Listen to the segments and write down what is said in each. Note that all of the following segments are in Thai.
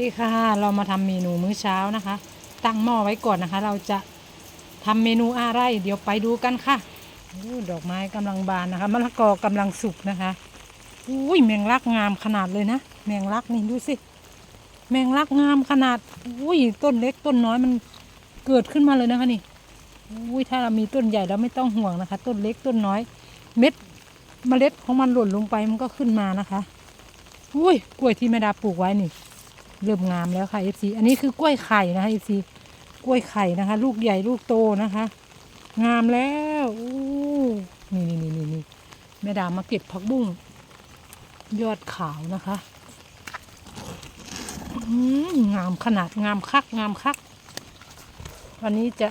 ดีค่ะ เรามาทำเมนูมื้อเช้านะคะ ตั้งหม้อไว้ก่อนนะคะ เราจะทำเมนูอะไร เดี๋ยวไปดูกันค่ะอดอกไม้กำลังบานนะคะมะละกอกำลังสุกนะคะอุ้ยแมงลักงามขนาดเลยนะแมงลักนี่ดูสิ แมงลักงามขนาดอุ้ยต้นเล็กต้นน้อยมันเกิดขึ้นมาเลยนะคะนี่อุ้ยถ้าเรามีต้นใหญ่แล้วไม่ต้องห่วงนะคะ ต้นเล็กต้นน้อย เม็ดเมล็ดของมันหล่นลงไปมันก็ขึ้นมานะคะอุ้ยกล้วยที่แม่ดาปลูกไว้นี่ เริ่มงามแล้วค่ะ FC อันนี้คือกล้วยไข่นะคะ FC กล้วยไข่นะคะ ลูกใหญ่ลูกโตนะคะ งามแล้วอู้นี่นี่นี่นี่นี่แม่ดามาเก็บผักบุ้งยอดขาวนะคะงามขนาดงามคักงามคัก วันนี้จะ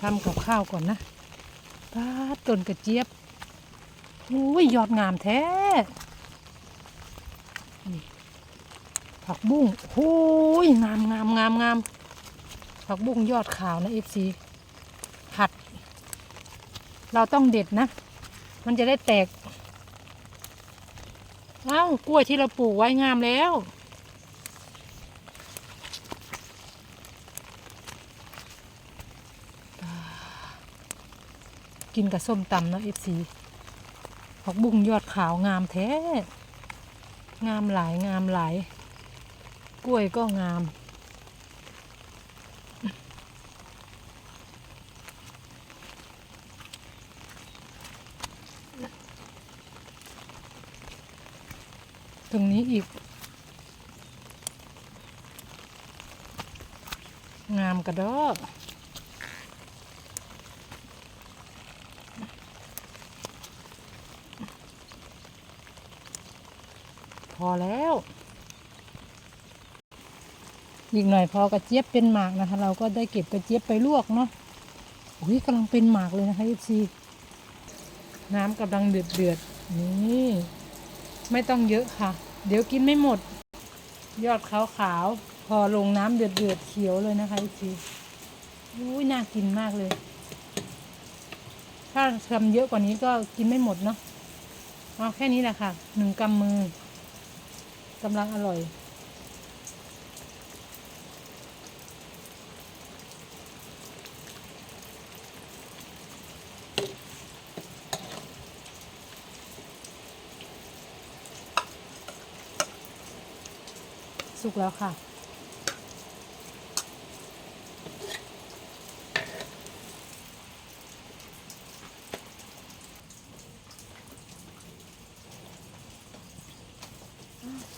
ทำกับข้าวก่อนนะป้าต้นกระเจี๊ยบ อุ้ยยอดงามแท้ผักบุ้งโอ้ยงามงามงามงามผักบุ้งยอดขาวนะเอฟซีผัด เราต้องเด็ดนะ มันจะได้แตกเอ้ากล้วยที่เราปลูกไว้งามแล้วกินกับส้มตำเนาะเอฟซี ผักบุ้งยอดขาวงามแท้ งามหลายงามหลาย กล้วยก็งาม ตรงนี้อีก งามกระดอก อแล้ว อีกหน่อยพอกระเจี๊ยบเป็นหมากนะคะ เราก็ได้เก็บกระเจี๊ยบไปลวกเนาะอุ้ยกำลังเป็นหมากเลยนะคะยีน้ำกำลังเดือดเดือดนี่ไม่ต้องเยอะค่ะ เดี๋ยวกินไม่หมด ยอดขาวขาวๆพอลงน้ำเดือดเดือดเขียวเลยนะคะยีอุ้ยน่ากินมากเลย ถ้าทำเยอะกว่านี้ก็กินไม่หมดเนาะเอาแค่นี้แหละค่ะหนึ่งกำมือ กำลังอร่อย สุกแล้วค่ะ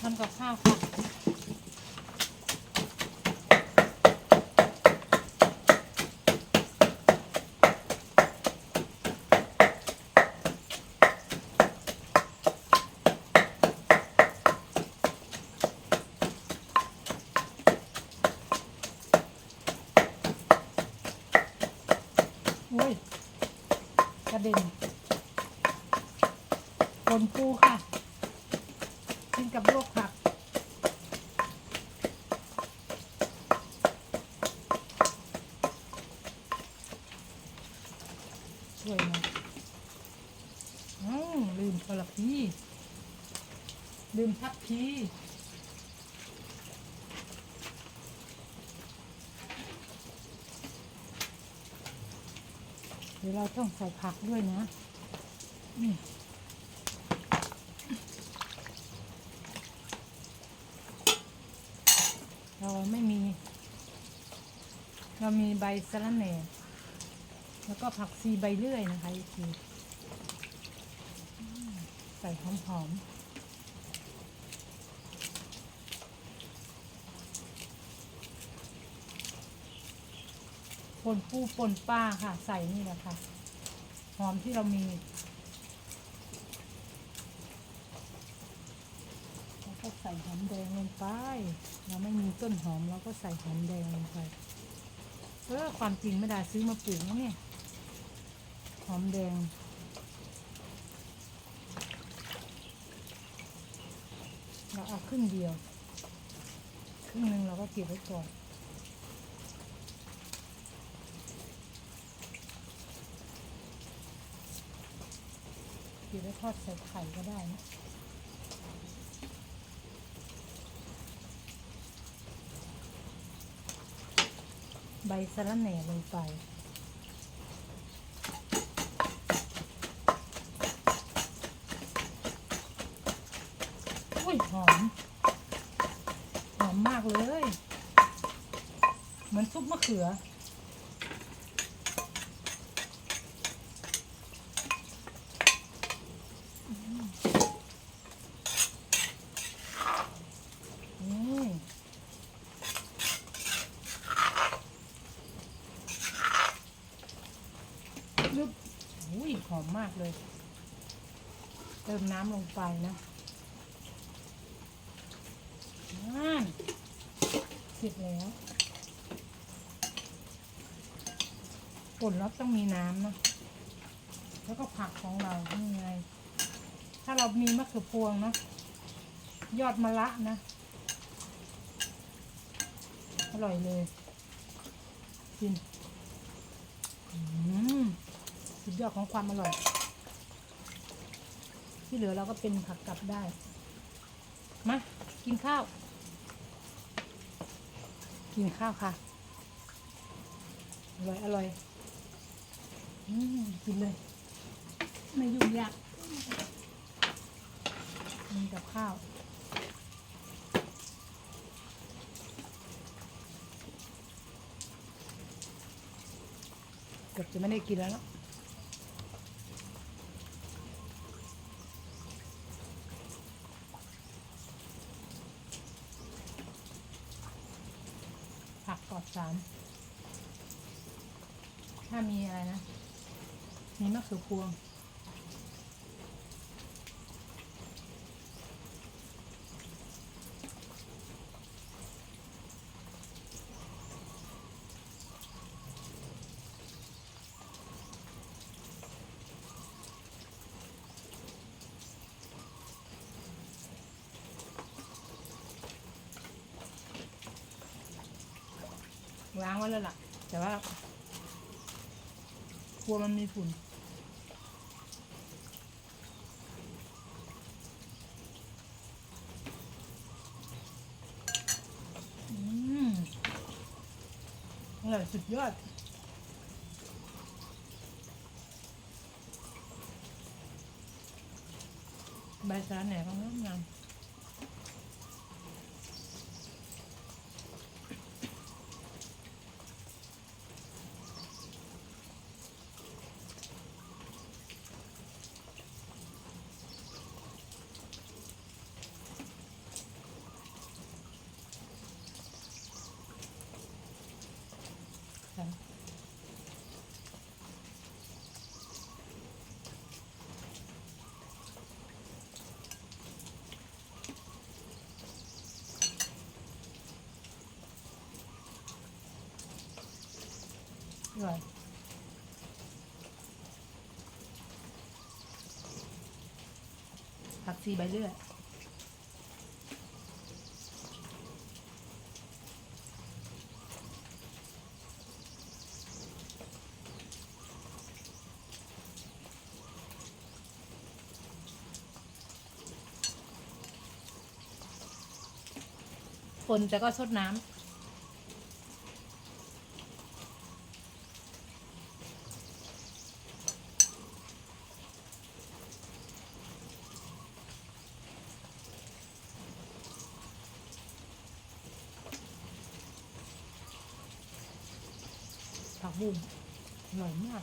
ทำกับข้าวค่ะโอ้ยกระเด็นคนปูค่ะ กับลวกผักช่วยน่อยอ้าวลืมกระพีลืมทับพีเดี๋ยวเราต้องใส่ผักด้วยนะนี่ เราไม่มี เรามีใบสะระแหน่ แล้วก็ผักซีใบเลื่อยนะคะอีกทีอืมใส่หอมๆปนปูปนป้าค่ะ ใส่นี่แหละค่ะ หอมที่เรามี แล้วก็ใส่หอมแดงลงไป เราไม่มีต้นหอมเราก็ใส่หอมแดงลงไป เออความจริงไม่ได้ซื้อมาปลูกนะเนี่ย หอมแดง เราเอาครึ่งเดียว ครึ่งหนึ่งเราก็เก็บไว้ก่อนเดี๋ยวไปทอดใส่ไข่ก็ได้นะ ใบสะระแหน่ลงไป อุ้ยหอม หอมมากเลย เหมือนซุปมะเขือ นี่ลึบ อุ้ยหอมมากเลย เติมน้ำลงไปนะนั่นเสร็จแล้วผลลัพธ์ต้องมีน้ำนะแล้วก็ผักของเรานี่ไง ถ้าเรามีมะเขือพวงนะยอดมะละนะอร่อยเลยกิน อืม สุดยอดของความอร่อย ที่เหลือเราก็เป็นผักกลับได้ มากินข้าว กินข้าวค่ะ อร่อยอร่อยอืมกินเลย ไม่ยุ่งยากกินกับข้าวเกือบจะไม่ได้กินแล้วเนอะผักปลอดสาร ถ้า มีอะไรนะ มีมะเขือพวง ล้างไว้แล้วล่ะ แต่ว่า กลัวมันมีฝุ่นอืมอร่อยสุดยอด ใบสาแหน่ก็งามงามค่ะ อร่อยผักชีใบเลื่อยคนแต่ก็ซดน้ำ บุ้งอร่อยมาก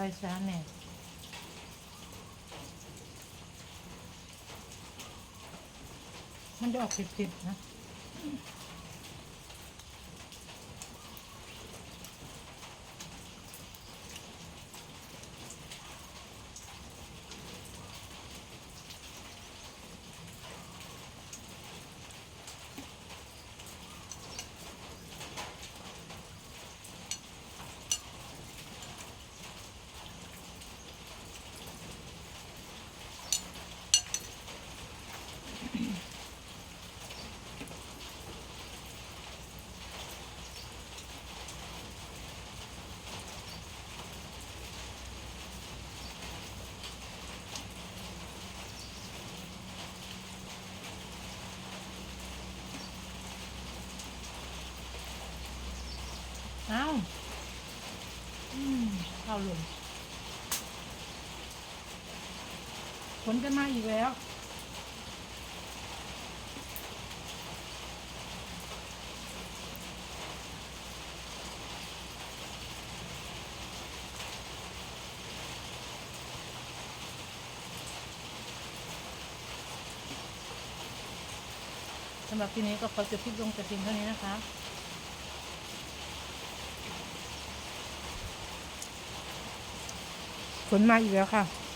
ใบสาแหน่มันจะออกเผ็ดๆนะ เอาอืมเอาลงฝนจะมาอีกแล้ว สำหรับที่นี้ก็ขอจบคลิปลงแต่เพียงเท่านี้นะคะ ฝนมาอีกแล้วค่ะ